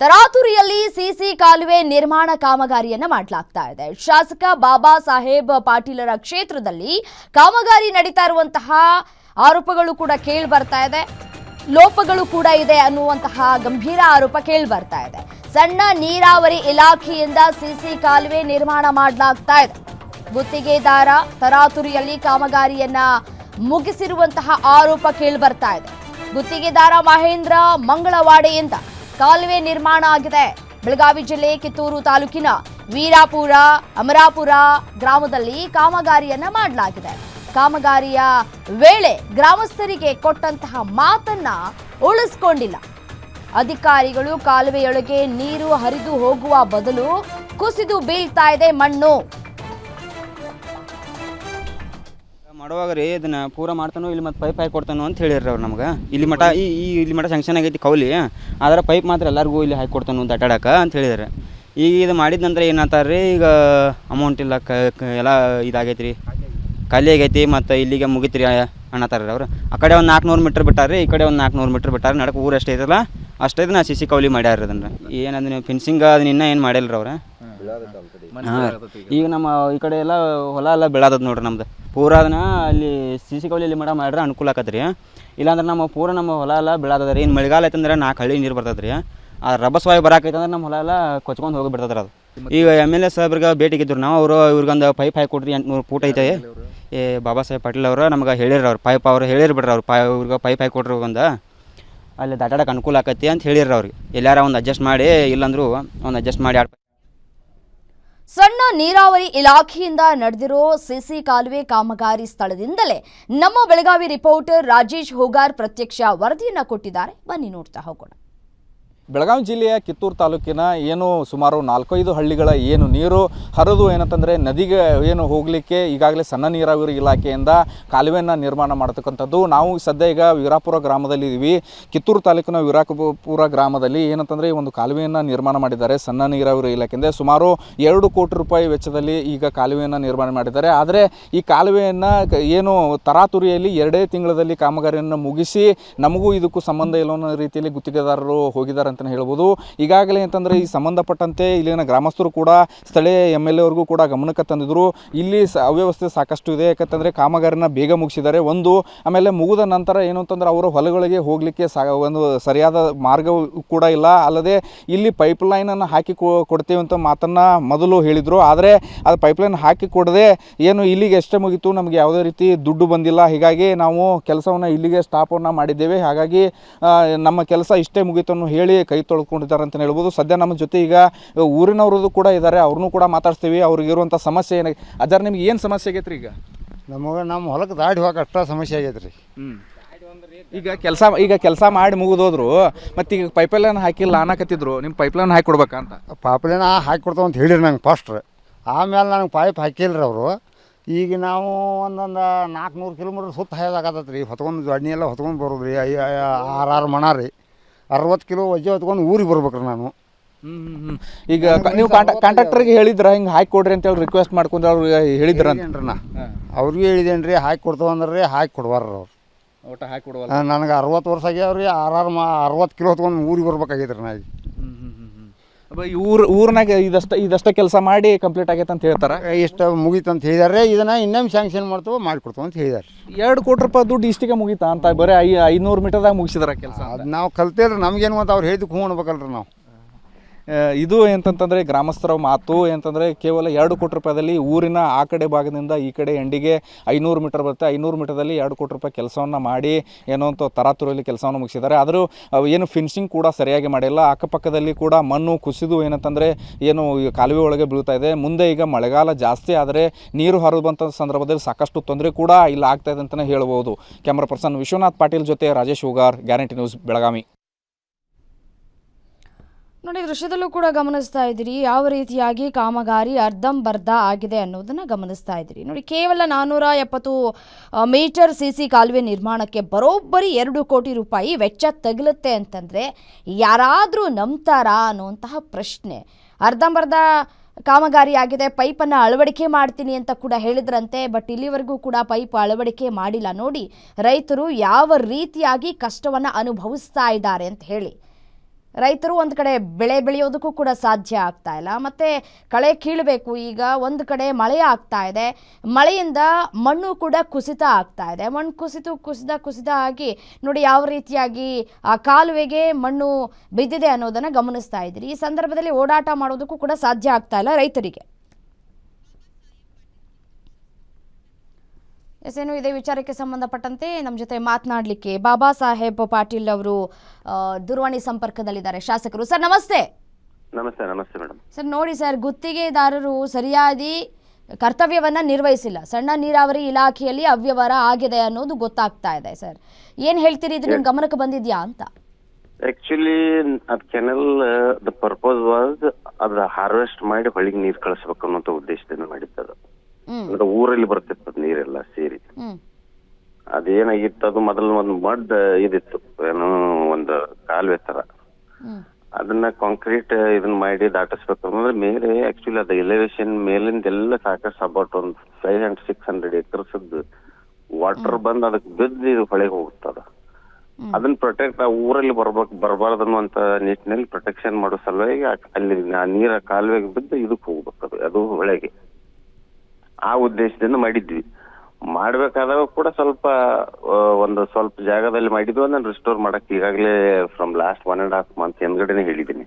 ತರಾತುರಿಯಲ್ಲಿ ಸಿಸಿ ಕಾಲುವೆ ನಿರ್ಮಾಣ ಕಾಮಗಾರಿಯನ್ನು ಮಾಡಲಾಗ್ತಾ ಇದೆ. ಶಾಸಕ ಬಾಬಾ ಸಾಹೇಬ್ ಪಾಟೀಲರ ಕ್ಷೇತ್ರದಲ್ಲಿ ಕಾಮಗಾರಿ ನಡೀತಾ ಇರುವಂತಹ ಆರೋಪಗಳು ಕೂಡ ಕೇಳಿ ಬರ್ತಾ ಇದೆ. ಲೋಪಗಳು ಕೂಡ ಇದೆ ಅನ್ನುವಂತಹ ಗಂಭೀರ ಆರೋಪ ಕೇಳಿ ಬರ್ತಾ ಇದೆ. ಸಣ್ಣ ನೀರಾವರಿ ಇಲಾಖೆಯಿಂದ ಸಿಸಿ ಕಾಲುವೆ ನಿರ್ಮಾಣ ಮಾಡಲಾಗ್ತಾ ಇದೆ. ಗುತ್ತಿಗೆದಾರ ತರಾತುರಿಯಲ್ಲಿ ಕಾಮಗಾರಿಯನ್ನ ಮುಗಿಸಿರುವಂತಹ ಆರೋಪ ಕೇಳಿ ಬರ್ತಾ ಇದೆ. ಗುತ್ತಿಗೆದಾರ ಮಹೇಂದ್ರ ಮಂಗಳವಾಡೆಯಿಂದ ಕಾಲುವೆ ನಿರ್ಮಾಣ ಆಗಿದೆ. ಬೆಳಗಾವಿ ಜಿಲ್ಲೆ ಕಿತ್ತೂರು ತಾಲೂಕಿನ ವೀರಾಪುರ, ಅಮರಾಪುರ ಗ್ರಾಮದಲ್ಲಿ ಕಾಮಗಾರಿಯನ್ನ ಮಾಡಲಾಗಿದೆ. ಕಾಮಗಾರಿಯ ವೇಳೆ ಗ್ರಾಮಸ್ಥರಿಗೆ ಕೊಟ್ಟಂತಹ ಮಾತನ್ನ ಉಳಿಸ್ಕೊಂಡಿಲ್ಲ. ಅಧಿಕಾರಿಗಳು ಕಾಲುವೆಯೊಳಗೆ ನೀರು ಹರಿದು ಹೋಗುವ ಬದಲು ಕುಸಿದು ಬೀಳ್ತಾ ಇದೆ ಮಣ್ಣು. ಮಾಡುವಾಗ ರೀ ಇದನ್ನ ಪೂರ ಮಾಡ್ತಾನೋ ಇಲ್ಲಿ ಮತ್ತೆ ಪೈಪ್ ಹಾಕಿ ಕೊಡ್ತಾನೋ ಅಂತ ಹೇಳಿರಿ ಅವ್ರು ನಮ್ಗೆ. ಇಲ್ಲಿ ಮಠ ಈ ಈ ಇಲ್ಲಿ ಮಠ ಸ್ಯಾಂಕ್ಷನ್ ಆಗೈತಿ ಕೌಲಿ. ಆದ್ರೆ ಪೈಪ್ ಮಾತ್ರ ಎಲ್ಲರಿಗೂ ಇಲ್ಲಿ ಹಾಕಿ ಕೊಡ್ತಾನು ಅಂತ ಅಂತ ಹೇಳಿದಾರೆ. ಈಗ ಇದು ಮಾಡಿದ ನಂತರ ಏನಾತಾರ ರೀ ಈಗ ಅಮೌಂಟ್ ಇಲ್ಲ ಕ ಎಲ್ಲ ಇದಾಗೈತಿ ರೀ ಖಾಲಿ ಆಗೈತಿ ಮತ್ತು ಇಲ್ಲಿಗೆ ಮುಗಿತ್ರಿ ರೀ ಅವರು. ಆ ಕಡೆ ಒಂದು ನಾಲ್ಕುನೂರು ಮೀಟ್ರ್ ಬಿಟ್ಟಾರೆ ಈ ಕಡೆ ಒಂದು ನಾಲ್ಕುನೂರು ಮೀಟ್ರ್ ಬಿಟ್ಟಾರೆ ನಡಕ್ಕೆ ಊರು ಅಷ್ಟೇ ಐತಲ್ಲ? ಅಷ್ಟೇ ನಾ ಸಿ ಸಿ ಕೌಲಿ ಮಾಡ್ಯಾರ ಅದನ್ನ. ಏನಂದ್ರೆ ನೀವು ಫಿನ್ಸಿಂಗ್ ಅದನ್ನ ಇನ್ನೂ ಏನು ಮಾಡಿಲ್ಲ ಅವ್ರು? ಈಗ. ನಮ್ಮ ಈ ಕಡೆ ಎಲ್ಲ ಹೊಲ ಎಲ್ಲ ಬೆಳದದ ನೋಡ್ರಿ ನಮ್ದು. ಪೂರ ಅದನ್ನ ಅಲ್ಲಿ ಸಿ ಸಿ ಕವಲಿ ಮೇಡಮ್ ಮಾಡ್ರೆ ಅನುಕೂಲ ಆಕತ್ರಿ. ಇಲ್ಲಾಂದ್ರೆ ನಮ್ಮ ಪೂರ ನಮ್ಮ ಹೊಲ ಎಲ್ಲ ಬೆಳದದ ರೀ. ಇನ್ನು ಮಳೆಗಾಲ ಐತಂದ್ರೆ ನಾಲ್ಕು ಹಳ್ಳಿ ನೀರು ಬರ್ತದೆ ರೀ ಆ ರಭಸವಾಗಿ ಬರಾಕೈತಂದ್ರೆ ನಮ್ಮ ಹೊಲ ಎಲ್ಲ ಕೊಚ್ಕೊಂಡು ಹೋಗಿ ಬಿಡ್ತದ್ರಿ ಅದು. ಈಗ ಎಂ ಎಲ್ ಎ ಸಾಹೇಬ್ರಿಗೆ ಭೇಟಿಗಿದ್ರು ನಾವು ಅವರು ಇವ್ರಿಗೊಂದು ಪೈಪ್ ಹಾಕಿ ಕೊಡ್ರಿ ಎಂಟುನೂರು ಫೂಟ್ ಐತೆ. ಏ ಬಾಬಾ ಸಾಹೇಬ್ ಪಾಟೀಲ್ ಅವರು ನಮ್ಗೆ ಹೇಳಿರ ಅವ್ರು. ಪೈಪ್ ಅವ್ರು ಹೇಳಿರ್ ಬಿಡ್ರಿ ಅವ್ರು. ಪೈ ಇವ್ರಿಗೆ ಪೈಪ್ ಹಾಕಿ ಕೊಡ್ರಿ ಒಂದು ಅಲ್ಲಿ ದಾಟಾಡಕ್ಕೆ ಅನುಕೂಲ ಆಕತಿ ಅಂತ ಹೇಳಿರ ಅವ್ರಿಗೆ. ಎಲ್ಲಾರ ಒಂದು ಅಡ್ಜಸ್ಟ್ ಮಾಡಿ ಇಲ್ಲಾಂದ್ರೂ ಒಂದು ಅಡ್ಜಸ್ಟ್ ಮಾಡಿ ಆಡ್ ಸಣ್ಣ ನೀರಾವರಿ ಇಲಾಖೆಯಿಂದ ನಡೆದಿರೋ ಸಿಸಿ ಕಾಲುವೆ ಕಾಮಗಾರಿ ಸ್ಥಳದಿಂದಲೇ ನಮ್ಮ ಬೆಳಗಾವಿ ರಿಪೋರ್ಟರ್ ರಾಜೇಶ್ ಹೋಗಾರ್ ಪ್ರತ್ಯಕ್ಷ ವರದಿಯನ್ನು ಕೊಟ್ಟಿದ್ದಾರೆ. ಬನ್ನಿ ನೋಡ್ತಾ ಹೋಗೋಣ. ಬೆಳಗಾವಿ ಜಿಲ್ಲೆಯ ಕಿತ್ತೂರು ತಾಲೂಕಿನ ಏನು ಸುಮಾರು ನಾಲ್ಕೈದು ಹಳ್ಳಿಗಳ ಏನು ನೀರು ಹರಿದು ಏನಂತಂದರೆ ನದಿಗೆ ಏನು ಹೋಗಲಿಕ್ಕೆ ಈಗಾಗಲೇ ಸಣ್ಣ ನೀರಾವರಿ ಇಲಾಖೆಯಿಂದ ಕಾಲುವೆಯನ್ನು ನಿರ್ಮಾಣ ಮಾಡತಕ್ಕಂಥದ್ದು. ನಾವು ಸದ್ಯ ಈಗ ವೀರಾಪುರ ಗ್ರಾಮದಲ್ಲಿ ಇದ್ದೀವಿ ಕಿತ್ತೂರು ತಾಲೂಕಿನ ವೀರಾಪುರ ಗ್ರಾಮದಲ್ಲಿ ಏನಂತಂದರೆ ಈ ಒಂದು ಕಾಲುವೆಯನ್ನು ನಿರ್ಮಾಣ ಮಾಡಿದ್ದಾರೆ ಸಣ್ಣ ನೀರಾವರಿ ಇಲಾಖೆಯಿಂದ. ಸುಮಾರು ಎರಡು ಕೋಟಿ ರೂಪಾಯಿ ವೆಚ್ಚದಲ್ಲಿ ಈಗ ಕಾಲುವೆಯನ್ನು ನಿರ್ಮಾಣ ಮಾಡಿದ್ದಾರೆ. ಆದರೆ ಈ ಕಾಲುವೆಯನ್ನು ಏನು ತರಾತುರಿಯಲ್ಲಿ ಎರಡೇ ತಿಂಗಳಲ್ಲಿ ಕಾಮಗಾರಿಯನ್ನು ಮುಗಿಸಿ ನಮಗೂ ಇದಕ್ಕೂ ಸಂಬಂಧ ಇಲ್ಲ ರೀತಿಯಲ್ಲಿ ಗುತ್ತಿಗೆದಾರರು ಹೋಗಿದ್ದಾರೆ ಅಂತಲೇ ಹೇಳ್ಬೋದು. ಈಗಾಗಲೇ ಅಂತಂದರೆ ಈ ಸಂಬಂಧಪಟ್ಟಂತೆ ಇಲ್ಲಿನ ಗ್ರಾಮಸ್ಥರು ಕೂಡ ಸ್ಥಳೀಯ ಎಂ ಎಲ್ ಎವರೆಗೂ ಕೂಡ ಗಮನಕ್ಕೆ ತಂದಿದ್ರು. ಇಲ್ಲಿ ಅವ್ಯವಸ್ಥೆ ಸಾಕಷ್ಟು ಇದೆ. ಯಾಕಂತಂದರೆ ಕಾಮಗಾರಿನ ಬೇಗ ಮುಗಿಸಿದ್ದಾರೆ. ಒಂದು, ಆಮೇಲೆ ಮುಗಿದ ನಂತರ ಏನು ಅಂತಂದ್ರೆ ಅವರ ಹೊಲಗಳಿಗೆ ಹೋಗಲಿಕ್ಕೆ ಸಾ ಒಂದು ಸರಿಯಾದ ಮಾರ್ಗ ಕೂಡ ಇಲ್ಲ. ಅಲ್ಲದೆ ಇಲ್ಲಿ ಪೈಪ್ಲೈನನ್ನು ಹಾಕಿ ಕೊಡ್ತೀವಿ ಅಂತ ಮಾತನ್ನು ಮೊದಲು ಹೇಳಿದರು. ಆದರೆ ಅದು ಪೈಪ್ಲೈನ್ ಹಾಕಿ ಕೊಡದೆ ಏನು ಇಲ್ಲಿಗೆ ಎಷ್ಟೇ ಮುಗೀತು, ನಮಗೆ ಯಾವುದೇ ರೀತಿ ದುಡ್ಡು ಬಂದಿಲ್ಲ. ಹೀಗಾಗಿ ನಾವು ಕೆಲಸವನ್ನು ಇಲ್ಲಿಗೆ ಸ್ಟಾಪನ್ನು ಮಾಡಿದ್ದೇವೆ. ಹಾಗಾಗಿ ನಮ್ಮ ಕೆಲಸ ಇಷ್ಟೇ ಮುಗೀತು ಅನ್ನು ಹೇಳಿ ಕೈ ತೊಳ್ಕೊಂಡಿದ್ದಾರೆ ಅಂತ ಹೇಳ್ಬೋದು. ಸದ್ಯ ನಮ್ಮ ಜೊತೆ ಈಗ ಊರಿನವ್ರದ್ದು ಕೂಡ ಇದ್ದಾರೆ. ಅವ್ರನ್ನೂ ಕೂಡ ಮಾತಾಡ್ತೀವಿ ಅವ್ರಿಗಿರುವಂಥ ಸಮಸ್ಯೆ ಏನಾಗಿ ಅದರ ನಿಮ್ಗೆ ಏನು ಸಮಸ್ಯೆ ಆಗೈತೆ ರೀ ಈಗ? ನಮಗೆ ನಮ್ಮ ಹೊಲಕ್ಕೆ ದಾಡಿ ಹೋಗಕ್ಕೆ ಅಷ್ಟ ಸಮಸ್ಯೆ ಆಗೈತೆ ರೀ ಈಗ ಕೆಲಸ ಈಗ ಕೆಲಸ ಮಾಡಿ ಮುಗಿದೋದ್ರು ಮತ್ತೆ ಈಗ ಪೈಪ್ಲೈನ್ ಹಾಕಿಲ್ಲ ಅನ್ನಕತ್ತಿದ್ರು ನಿಮ್ಮ ಪೈಪ್ಲೈನ್ ಹಾಕಿ ಕೊಡ್ಬೇಕಂತ ಪಾಪ್ಲೇನ ಹಾಕಿ ಕೊಡ್ತಾವ ಅಂತ ಹೇಳಿರಿ ನಂಗೆ ಫಸ್ಟ್ ಆಮೇಲೆ ನನಗೆ ಪೈಪ್ ಹಾಕಿಲ್ರಿ ಅವರು. ಈಗ ನಾವು ಒಂದೊಂದು ನಾಲ್ಕುನೂರು ಕಿಲೋಮೀಟ್ರ್ ಸುತ್ತ ಹಾಯೋದಾಗತ್ತೈತೆ ರೀ ಹೊತ್ಕೊಂಡು ಜಡ್ನಿ ಎಲ್ಲ ಹೊತ್ಕೊಂಡು ಬರೋದು ರೀ ಆರು ಆರು ಮಣ ರೀ. ಅರವತ್ತು ಕಿಲೋ ವಜ್ಜೆ ಹೊತ್ಕೊಂಡು ಊರಿಗೆ ಬರ್ಬೇಕ್ರಿ ನಾನು. ಈಗ ನೀವು ನೀವು ಕಾಂಟ್ರಾಕ್ಟರ್ಗೆ ಹೇಳಿದ್ರ ಹಿಂಗೆ ಹಾಕಿ ಕೊಡ್ರಿ ಅಂತ ಹೇಳಿ ರಿಕ್ವೆಸ್ಟ್ ಮಾಡ್ಕೊಂಡ್ರೆ ಅವ್ರು ಹೇಳಿದ್ರ ಅಂತ ಹೇಳಿದೇನ್ರಿ ನಾ. ಅವ್ರಿಗೆ ಹೇಳಿದೇನು ರೀ ಹಾಕಿ ಕೊಡ್ತಾವ ಅಂದ್ರೆ ರೀ ಹಾಕಿ ಕೊಡ್ಬಾರ್ರಿ ಅವ್ರು. ಒಟ್ಟ ಹಾಕಿ ಕೊಡುವಲ್ಲ. ನನಗೆ ಅರವತ್ತು ವರ್ಷ ಆಗ್ಯಾವ್ರಿ ಆರಾರು ಮಾ ಅರವತ್ತು ಕಿಲೋ ಹೊತ್ಕೊಂಡು ಊರಿಗೆ ಬರ್ಬೇಕಾಗೈತೆ ರೀ ನಾ ಈಗ. ಊರ್ ಊರ್ನಾಗ ಇದಷ್ಟ ಇದಷ್ಟ ಕೆಲಸ ಮಾಡಿ ಕಂಪ್ಲೀಟ್ ಆಗೈತೆ ಅಂತ ಹೇಳ್ತಾರೆ. ಇಷ್ಟ ಮುಗೀತು ಅಂತ ಹೇಳಿದಾರೆ ಇದನ್ನ ಇನ್ನೊಮ್ಮೆ ಸ್ಯಾಂಕ್ಷನ್ ಮಾಡ್ತೇವೆ ಮಾಡಿಕೊಡ್ತೇವೆ ಅಂತ ಹೇಳಿದಾರೆ ಎರಡು ಕೋಟಿ ರೂಪಾಯಿ ದುಡ್ಡು ಇಷ್ಟಿಗೆ ಮುಗೀತಾ ಅಂತ ಬರೀ ಐ ಐನೂರು ಮೀಟರ್ದಾಗ ಮುಗಿಸಿದಾರೆ ಕೆಲಸ ಅದು ನಾವು ಕಲ್ತೇವ್ರಿ. ನಮ್ಗೇನು ಅಂತ ಅವ್ರು ಹೇಳಿದ್ದು ಹ್ಞೂ ಅನ್ಬೇಕಲ್ರಿ ನಾವು. ಇದು ಎಂತಂತಂದ್ರೆ ಗ್ರಾಮಸ್ಥರ ಮಾತು ಎಂತಂದ್ರೆ ಕೇವಲ ಎರಡು ಕೋಟಿ ರೂಪಾಯಿದಲ್ಲಿ ಊರಿನ ಆ ಕಡೆ ಭಾಗದಿಂದ ಈ ಕಡೆ ಎಂಡಿಗೆ ಐನೂರು ಮೀಟರ್ ಬರುತ್ತೆ. ಐನೂರು ಮೀಟರ್ದಲ್ಲಿ ಎರಡು ಕೋಟಿ ರೂಪಾಯಿ ಕೆಲಸವನ್ನು ಮಾಡಿ ಏನೋ ಅಂತ ತರಾತುರಲ್ಲಿ ಕೆಲಸವನ್ನು ಮುಗಿಸಿದ್ದಾರೆ. ಆದರೂ ಏನು ಫಿನಿಶಿಂಗ್ ಕೂಡ ಸರಿಯಾಗಿ ಮಾಡಿಲ್ಲ. ಅಕ್ಕಪಕ್ಕದಲ್ಲಿ ಕೂಡ ಮಣ್ಣು ಕುಸಿದು ಏನಂತಂದರೆ ಏನು ಕಾಲುವೆ ಒಳಗೆ ಬೀಳ್ತಾ ಇದೆ. ಮುಂದೆ ಈಗ ಮಳೆಗಾಲ ಜಾಸ್ತಿ ಆದರೆ ನೀರು ಹರಿದಂಥ ಸಂದರ್ಭದಲ್ಲಿ ಸಾಕಷ್ಟು ತೊಂದರೆ ಕೂಡ ಇಲ್ಲಿ ಆಗ್ತಾ ಇದೆ ಅಂತಲೇ ಹೇಳ್ಬೋದು. ಕ್ಯಾಮ್ರಾ ಪರ್ಸನ್ ವಿಶ್ವನಾಥ್ ಪಾಟೀಲ್ ಜೊತೆ ರಾಜೇಶ್ ಉಗಾರ್, ಗ್ಯಾರಂಟಿ ನ್ಯೂಸ್, ಬೆಳಗಾವಿ. ನೋಡಿ, ದೃಶ್ಯದಲ್ಲೂ ಕೂಡ ಗಮನಿಸ್ತಾ ಇದ್ದೀರಿ, ಯಾವ ರೀತಿಯಾಗಿ ಕಾಮಗಾರಿ ಅರ್ಧಂಬರ್ಧ ಆಗಿದೆ ಅನ್ನೋದನ್ನ ಗಮನಿಸ್ತಾ ಇದ್ದೀರಿ. ನೋಡಿ, ಕೇವಲ ನಾನ್ನೂರ ಎಪ್ಪತ್ತು ಮೀಟರ್ ಸಿ ಸಿ ಕಾಲುವೆ ನಿರ್ಮಾಣಕ್ಕೆ ಬರೋಬ್ಬರಿ ಎರಡು ಕೋಟಿ ರೂಪಾಯಿ ವೆಚ್ಚ ತಗಲುತ್ತೆ ಅಂತಂದರೆ ಯಾರಾದರೂ ನಂಬ್ತಾರಾ ಅನ್ನುವಂತಹ ಪ್ರಶ್ನೆ. ಅರ್ಧಂಬರ್ಧ ಕಾಮಗಾರಿ ಆಗಿದೆ, ಪೈಪನ್ನು ಅಳವಡಿಕೆ ಮಾಡ್ತೀನಿ ಅಂತ ಕೂಡ ಹೇಳಿದ್ರಂತೆ, ಬಟ್ ಇಲ್ಲಿವರೆಗೂ ಕೂಡ ಪೈಪ್ ಅಳವಡಿಕೆ ಮಾಡಿಲ್ಲ. ನೋಡಿ, ರೈತರು ಯಾವ ರೀತಿಯಾಗಿ ಕಷ್ಟವನ್ನು ಅನುಭವಿಸ್ತಾ ಇದ್ದಾರೆ ಅಂತ ಹೇಳಿ. ರೈತರು ಒಂದು ಕಡೆ ಬೆಳೆ ಬೆಳೆಯೋದಕ್ಕೂ ಕೂಡ ಸಾಧ್ಯ ಆಗ್ತಾ ಇಲ್ಲ. ಮತ್ತೆ ಕಳೆ ಕೀಳಬೇಕು, ಈಗ ಒಂದು ಕಡೆ ಮಳೆ ಆಗ್ತಾ ಇದೆ. ಮಳೆಯಿಂದ ಮಣ್ಣು ಕೂಡ ಕುಸಿತ ಆಗ್ತಾ ಇದೆ. ಮಣ್ಣು ಕುಸಿತು, ಕುಸಿದ ಕುಸಿದ ಆಗಿ ನೋಡಿ ಯಾವ ರೀತಿಯಾಗಿ ಆ ಕಾಲುವೆಗೆ ಮಣ್ಣು ಬಿದ್ದಿದೆ ಅನ್ನೋದನ್ನು ಗಮನಿಸ್ತಾ ಇದ್ದೀರಿ. ಈ ಸಂದರ್ಭದಲ್ಲಿ ಓಡಾಟ ಮಾಡೋದಕ್ಕೂ ಕೂಡ ಸಾಧ್ಯ ಆಗ್ತಾ ಇಲ್ಲ ರೈತರಿಗೆ. ಎಸ್ ಏನು ಇದೇ ವಿಚಾರಕ್ಕೆ ಸಂಬಂಧಪಟ್ಟಂತೆ ನಮ್ಮ ಜೊತೆ ಮಾತನಾಡಲಿಕ್ಕೆ ಬಾಬಾ ಸಾಹೇಬ್ ಪಾಟೀಲ್ ಅವರು ದೂರವಾಣಿ ಸಂಪರ್ಕದಲ್ಲಿದ್ದಾರೆ. ಶಾಸಕರು ಸರ್ ನಮಸ್ತೆ. ನಮಸ್ತೆ ನಮಸ್ತೆ ಮೇಡಮ್. ಸರ್ ನೋಡಿ ಸರ್ ಗುತ್ತಿಗೆದಾರರು ಸರಿಯಾಗಿ ಕರ್ತವ್ಯವನ್ನ ನಿರ್ವಹಿಸಿಲ್ಲ. ಸಣ್ಣ ನೀರಾವರಿ ಇಲಾಖೆಯಲ್ಲಿ ಅವ್ಯವಹಾರ ಆಗಿದೆ ಅನ್ನೋದು ಗೊತ್ತಾಗ್ತಾ ಇದೆ ಸರ್. ಏನು ಹೇಳ್ತೀರಿ? ಇದು ನಿಮ್ಮ ಗಮನಕ್ಕೆ ಬಂದಿದ್ಯಾ ಅಂತ. ಆಕ್ಚುಲಿ ಅದ್ ಕೆನಲ್ ದ ಪರ್ಪಸ್ ವಾಸ್ ಅದ ಹಾರ್ವೆಸ್ಟ್ ಮಾಡಿ ಹೊಳಿಗೆ ನೀರ್ ಕಳಿಸ್ಬೇಕು ಅನ್ನೋ ಉದ್ದೇಶದಿಂದ ಮಾಡಿದ್ದದು. ಅಂದ್ರೆ ಊರಲ್ಲಿ ಬರ್ತಿತ್ತು ನೀರೆಲ್ಲ ಸೇರಿ. ಅದೇನಾಗಿತ್ತು ಅದು ಮೊದಲ ಒಂದು ಮಡ್ ಇದಿತ್ತು ಏನೋ ಒಂದು ಕಾಲುವೆ ತರ ಅದನ್ನ ಕಾಂಕ್ರೀಟ್ ಇದನ್ನ ಮಾಡಿ ದಾಟಿಸ್ಬೇಕು ಅಂದ್ರೆ ಮೇಲೆ ಆಕ್ಚುಲಿ ಅದ ಎಲಿವೇಶನ್ ಮೇಲಿಂದ ಎಲ್ಲ ಸಾಕಷ್ಟು ಅಬೌಟ್ ಒಂದು five hundred six hundred acres water ಬಂದ್ ಅದಕ್ಕೆ ಬಿದ್ದು ಇದು ಹೊಳೆಗೆ ಹೋಗುತ್ತದ ಅದನ್ನ ಪ್ರೊಟೆಕ್ಟ್ ಆ ಊರಲ್ಲಿ ಬರ್ಬೇಕು ಬರಬಾರ್ದು ಅನ್ನುವಂತ ನಿಟ್ಟಿನಲ್ಲಿ ಪ್ರೊಟೆಕ್ಷನ್ ಮಾಡೋ ಸಲುವಾಗಿ ಆ- ಅಲ್ಲಿ ನೀರ ಕಾಲುವೆಗೆ ಬಿದ್ದು ಇದಕ್ಕೆ ಹೋಗ್ಬೇಕು ಅದು ಅದು ಹೊಳೆಗೆ. ಆ ಉದ್ದೇಶದಿಂದ ಮಾಡಿದ್ವಿ. ಮಾಡ್ಬೇಕಾದಾಗ ಕೂಡ ಸ್ವಲ್ಪ ಒಂದು ಸ್ವಲ್ಪ ಜಾಗದಲ್ಲಿ ಮಾಡಿದ್ವಿ. ನಾನು ರಿಸ್ಟೋರ್ ಮಾಡಕ್ ಈಗಾಗಲೇ from last one and half month ಹಿಂದ್ಗಡೆನೆ ಹೇಳಿದ್ದೀನಿ.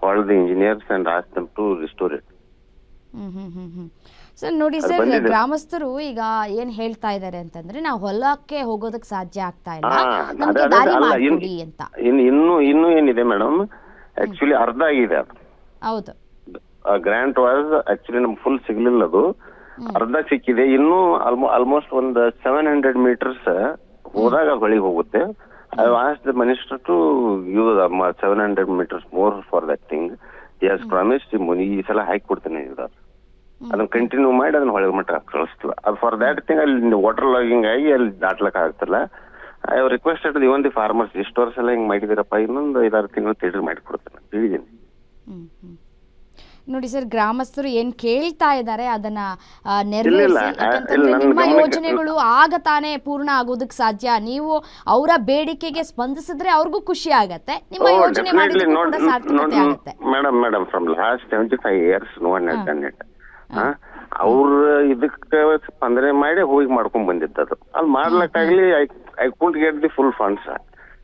Call the engineers and ask them to restore it sir ನೋಡಿ ಸರ್ ಗ್ರಾಮಸ್ಥರು ಈಗ ಏನ್ ಹೇಳ್ತಾ ಇದ್ದಾರೆ ಅಂತಂದ್ರೆ ನಾವು ಹೊಲಕ್ಕೆ ಹೋಗೋದಕ್ಕೆ ಸಾಧ್ಯ ಆಗ್ತಾ ಇಲ್ಲ. ಇನ್ನು ನಮ್ಗೆ ಅದೇ- ಅದೇ- ದಾರಿ ಅಲ್ಲ, ಮಾಡ್ಕೊಡಿ ಅಂತ. ಇನ್ನು ಇನ್ನೂ ಇನ್ನೂ ಏನಿದೆ ಮೇಡಮ್? ಆಕ್ಚುಲಿ ಅರ್ಧ ಆಗಿದೆ ಅದು. ಹೌದು. ಗ್ರಾಂಟ್ ವಾಸ್ ಆಕ್ಚುಲಿ ನಮ್ಗೆ ಫುಲ್ ಸಿಗ್ಲಿಲ್ಲ ಅದು. ಅರ್ಧ ಸಿಕ್ಕಿದೆ. ಇನ್ನು ಆಲ್ಮೋಸ್ಟ್ ಒಂದು ಸೆವೆನ್ ಹಂಡ್ರೆಡ್ ಮೀಟರ್ಸ್ ಹೋದಾಗ ಹೊಳಿಗೆ ಹೋಗುತ್ತೆ. I was the minister to use seven hundred metres more for that thing as promise ಈ ಸಲ ಹಾಕಿ ಕೊಡ್ತೇನೆ ಇದು. ಅದನ್ನ ಕಂಟಿನ್ಯೂ ಮಾಡಿ ಅದನ್ನ ಹೊಳೆ ಮಟ್ಟ ಕಳಿಸ್ತೀವಿ ಅದು ಫಾರ್ ದ್ಯಾಟ್ ಥಿಂಗ್ ಅಲ್ಲಿ ವಾಟರ್ ಲಾಗಿಂಗ್ ಆಗಿ ಅಲ್ಲಿ ದಾಟ್ಲಕ್ ಆಗ್ತಿಲ್ಲ. I have requested even the farmers ಇಷ್ಟು ವರ್ಷ ಎಲ್ಲ ಹಿಂಗ್ ಮಾಡಿದಿರಪ್ಪ ಇನ್ನೊಂದು ಐದಾರು ತಿಂಗಳು ತಿಳಿ ಮಾಡಿ ಕೊಡ್ತೇನೆ. ಹ್ಮ್. ನೋಡಿ ಸರ್ ಗ್ರಾಮಸ್ಥರು ಏನ್ ಕೇಳ್ತಾ ಇದ್ದಾರೆ ಅದನ್ನ ಆ, ನೆರವೇರಿಸಿ ಯಾಕಂತಂದ್ರೆ ನಿಮ್ಮ ಯೋಜನೆಗಳು ಆಗ ತಾನೇ ಪೂರ್ಣ ಆಗೋದಕ್ಕೆ ಸಾಧ್ಯ. ನೀವು ಅವರ ಬೇಡಿಕೆಗೆ ಸ್ಪಂದಿಸಿದ್ರೆ ಅವ್ರಿಗೂ ಖುಷಿ ಆಗತ್ತೆ. ನಿಮ್ಮ ಯೋಜನೆ ಮಾಡಿದ್ರು ಕೂಡ ಸಾರ್ಥಕತೆ ಆಗತ್ತೆ. ಅವ್ರ ಇದಕ್ಕೆ ಸ್ಪಂದನೆ ಮಾಡಿ ಹೋಗಿ ಮಾಡ್ಕೊಂಡ್ ಬಂದಿದ್ದದು. ಅದು ಮಾಡ್ಲಕ್ಕಾಗ್ಲಿ I I couldn't get the full funds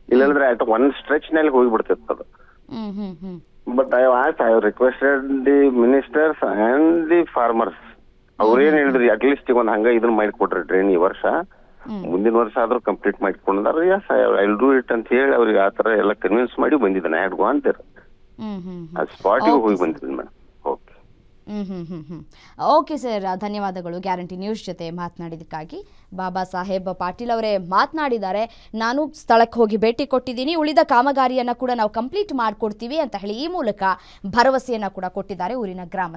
ಇಲ್ಲಾಂದ್ರೆ ಆಯ್ತು ಒನ್ ಸ್ಟ್ರೆಚ್ನಲ್ಲಿ ಹೋಗಿ ಬಿಡ್ತಿತ್ತು ಅದು hmm hmm hmm. But I as I requested the ministers and the farmers ಅವ್ರೇನ್ ಹೇಳಿದ್ರಿ ಅಟ್ಲೀಸ್ಟ್ ಈಗ ಒಂದ್ ಹಂಗ ಇದನ್ನ ಮಾಡಿಕೊಟ್ರಿ ಟ್ರೈನ್ ಈ ವರ್ಷ. ಮುಂದಿನ ವರ್ಷ ಆದ್ರೂ ಕಂಪ್ಲೀಟ್ ಮಾಡಿಕೊಂಡಿದ್ದಾರೆ ಎಸ್ ಐ ಡೂ ಇಟ್ ಅಂತ ಹೇಳಿ ಅವ್ರಿಗೆ ಆ ತರ ಎಲ್ಲ ಕನ್ವಿನ್ಸ್ ಮಾಡಿ ಬಂದಿದ್ದಾನೆ ಹ್ಯಾಡ್ ಗೋ ಅಂತಾರೆ ಆ ಸ್ಪಾಟಿಗೆ ಹೋಗಿ. ಬಂದಿದ್ದೀನಿ madam okay hmm hmm hmm hmm okay sir, ಧನ್ಯವಾದಗಳು. ಗ್ಯಾರಂಟಿ ನ್ಯೂಸ್ ಜೊತೆ ಮಾತನಾಡಿದ್ದಕ್ಕಾಗಿ. ಬಾಬಾ ಸಾಹೇಬ್ ಪಾಟೀಲ್ ಅವರೇ ಮಾತನಾಡಿದ್ದಾರೆ. ನಾನು ಸ್ಥಳಕ್ಕೆ ಹೋಗಿ ಭೇಟಿ ಕೊಟ್ಟಿದ್ದೀನಿ. ಉಳಿದ ಕಾಮಗಾರಿಯನ್ನು ಕೂಡ ನಾವು ಕಂಪ್ಲೀಟ್ ಮಾಡಿಕೊಡ್ತೀವಿ ಅಂತ ಹೇಳಿ ಈ ಮೂಲಕ ಭರವಸೆಯನ್ನು ಕೂಡ ಕೊಟ್ಟಿದ್ದಾರೆ ಊರಿನ ಗ್ರಾಮಸ್ಥರು.